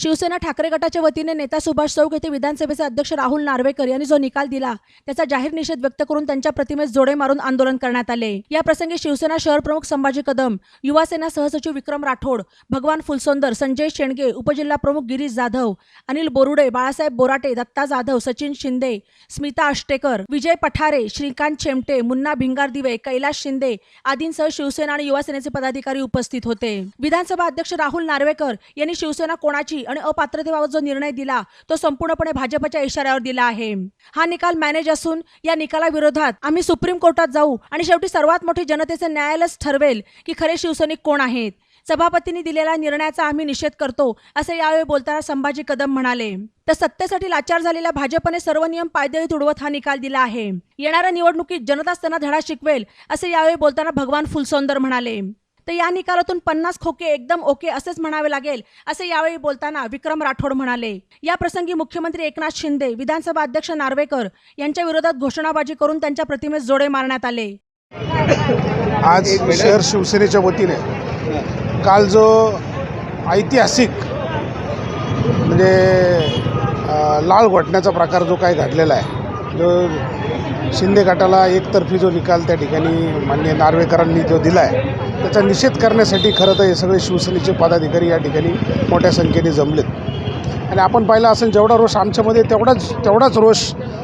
शिवसेना ठाकरे गटाच्या वतीने नेता सुभाष चौक येथे विधानसभेचे अध्यक्ष राहुल नार्वेकर यांनी जो निकाल दिला त्याचा जाहीर निषेध व्यक्त करून त्यांच्या प्रतिमेस जोडे मारून आंदोलन करण्यात आले. या प्रसंगी शिवसेना शहर प्रमुख संभाजी कदम युवासेना सहसचिव विक्रम राठोड भगवान फुलसोंदर संजय शेंडगे उपजिल्हा प्रमुख गिरीश जाधव अनिल बोरुडे बाळासाहेब बोराटे दत्ता जाधव सचिन शिंदे स्मिता अष्टेकर विजय पठारे श्रीकांत शेमटे मुन्ना भिंगारदिवे कैलास शिंदे आदींसह शिवसेना आणि युवासेनेचे पदाधिकारी उपस्थित होते. विधानसभा अध्यक्ष राहुल नार्वेकर यांनी शिवसेना कोणाची आणि अपात्रतेबाबत जो निर्णय दिला तो संपूर्णपणे भाजपच्या इशाऱ्यावर दिला आहे. हा निकाल मॅनेज असून या निकालाविरोधात आम्ही सुप्रीम कोर्टात जाऊ आणि शेवटी सर्वात मोठी जनतेचे न्यायालयच ठरवेल की खरे शिवसैनिक कोण आहेत. सभापतींनी दिलेल्या निर्णयाचा आम्ही निषेध करतो असे यावेळी बोलताना संभाजी कदम म्हणाले. तर सत्तेसाठी लाचार झालेल्या भाजपने सर्व नियम पायदळी तुडवत हा निकाल दिला आहे. येणाऱ्या निवडणुकीत जनताच त्यांना धडा शिकवेल असे यावेळी बोलताना भगवान फुलसौंदर म्हणाले. तर या निकालातून पन्नास खोके एकदम ओके असेच म्हणावे लागेल असे यावेळी बोलताना विक्रम राठोड म्हणाले. या प्रसंगी मुख्यमंत्री एकनाथ शिंदे विधानसभा अध्यक्ष नार्वेकर यांच्या विरोधात घोषणाबाजी करून त्यांच्या प्रतिमेस जोडे मारण्यात आले. आज शहर शिवसेनेच्या वतीने काल जो ऐतिहासिक म्हणजे लाल लाळ घोटण्याचा प्रकार जो काही घडलेला आहे जो शिंदे गटाला एकतर्फी जो निकाल त्या ठिकाणी माननीय नार्वेकरांनी जो दिला आहे त्याचा निषेध करण्यासाठी खरं तर हे सगळे शिवसेनेचे पदाधिकारी या ठिकाणी मोठ्या संख्येने जमलेत. आणि आपण पाहिलं असेल जेवढा रोष आमच्यामध्ये तेवढाच तेवढाच रोष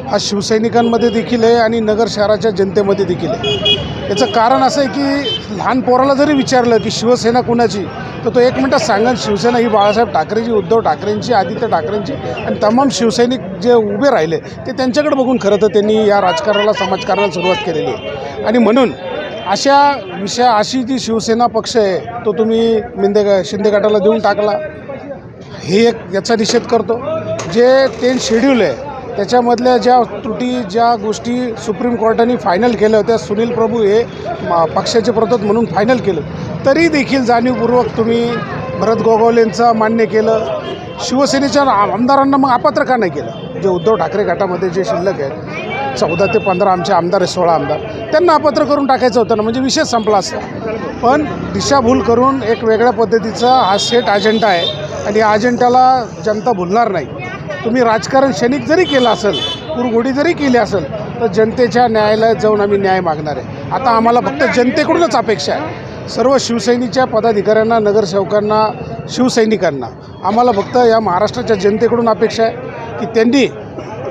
हा शिवसैनिकांमध्ये देखील आहे आणि नगर शहराच्या जनतेमध्ये देखील आहे. याचं कारण असं आहे की लहान पोराला जरी विचारलं की शिवसेना कुणाची तर तो एक मिनटात सांगेल शिवसेना ही बाळासाहेब ठाकरेची उद्धव ठाकरेंची आदित्य ठाकरेंची आणि तमाम शिवसैनिक जे उभे राहिले ते त्यांच्याकडे बघून खरं तर त्यांनी या राजकारणाला समाजकारणाला सुरुवात केलेली आहे. आणि म्हणून अशा विषया अशी जी शिवसेना पक्ष आहे तो तुम्ही मिंदे शिंदे गटाला देऊन टाकला. हे एक याचा निषेध करतो. जे टेन शेड्यूल आहे त्याच्यामधल्या ज्या त्रुटी ज्या गोष्टी सुप्रीम कोर्टाने फायनल केल्या होत्या सुनील प्रभू हे पक्षाचे प्रतोद म्हणून फायनल केलं. तरी देखील जाणीवपूर्वक तुम्ही भरत गोगावलेंचं मान्य केलं. शिवसेनेच्या आमदारांना मग अपात्र का नाही केलं? जे उद्धव ठाकरे गटामध्ये जे शिल्लक आहेत चौदा ते पंधरा आमचे आमदार आहे सोळा आमदार त्यांना अपात्र करून टाकायचं होतं ना म्हणजे विषय संपला असता. पण दिशाभूल करून एक वेगळ्या पद्धतीचा हा सेट अजेंडा आहे आणि या अजेंडाला जनता भुलणार नाही. तुम्ही राजकारण क्षणिक जरी केलं असेल कुरघोडी जरी केली असेल तर जनतेच्या न्यायालयात जाऊन आम्ही न्याय मागणार आहे. आता आम्हाला फक्त जनतेकडूनच अपेक्षा आहे. सर्व शिवसैनिकच्या पदाधिकाऱ्यांना नगरसेवकांना शिवसैनिकांना आम्हाला फक्त या महाराष्ट्राच्या जनतेकडून अपेक्षा आहे की त्यांनी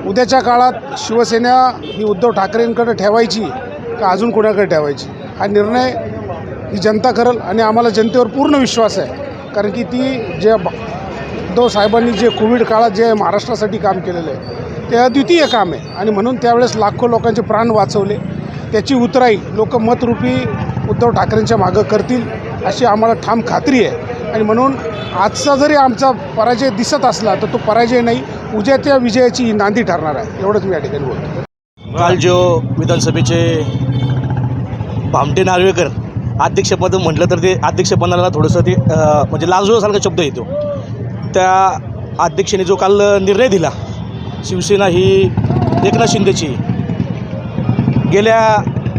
उद्याच्या काळात शिवसेना ही उद्धव ठाकरेंकडे ठेवायची का अजून कोणाकडे ठेवायची? हा निर्णय ही जनता करेल आणि आम्हाला जनतेवर पूर्ण विश्वास आहे. कारण की ती जे उद्धव साहेबांनी जे कोविड काळात जे महाराष्ट्रासाठी काम केलेलं आहे ते अद्वितीय काम आहे. आणि म्हणून त्यावेळेस लाखो लोकांचे प्राण वाचवले. त्याची उतराई लोक मतरूपी उद्धव ठाकरेंच्या मागं करतील अशी आम्हाला ठाम खात्री आहे. आणि म्हणून आजचा जरी आमचा पराजय दिसत असला तर तो पराजय नाही उद्या त्या विजयाची नांदी ठरणार आहे. एवढंच मी या ठिकाणी बोलतो. काल जो विधानसभेचे भामटे नार्वेकर अध्यक्षपद म्हटलं तर ते अध्यक्षपदाला थोडंसं ते म्हणजे लाजूसारखा शब्द येतो. त्या अध्यक्षाने जो काल निर्णय दिला शिवसेना ही एकनाथ शिंदेची. गेल्या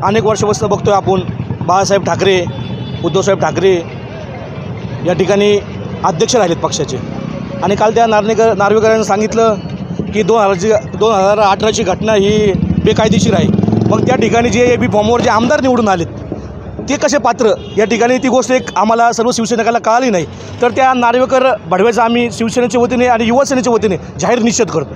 अनेक वर्षापासून बघतोय आपण बाळासाहेब ठाकरे उद्धवसाहेब ठाकरे या ठिकाणी अध्यक्ष राहिलेत पक्षाचे. आणि काल त्या नार्वेकर नार्वेकरांनी सांगितलं की दोन हजारची दोन हजार अठराची घटना ही बेकायदेशीर आहे. मग त्या ठिकाणी जे ए बी फॉर्मवर जे आमदार निवडून आलेत ते कसे पात्र? या ठिकाणी ती गोष्ट एक आम्हाला सर्व शिवसैनिकाला कळाली नाही. तर त्या नार्वेकर भडव्याचा आम्ही शिवसेनेच्या वतीने आणि युवासेनेच्या वतीने जाहीर निषेध करतो.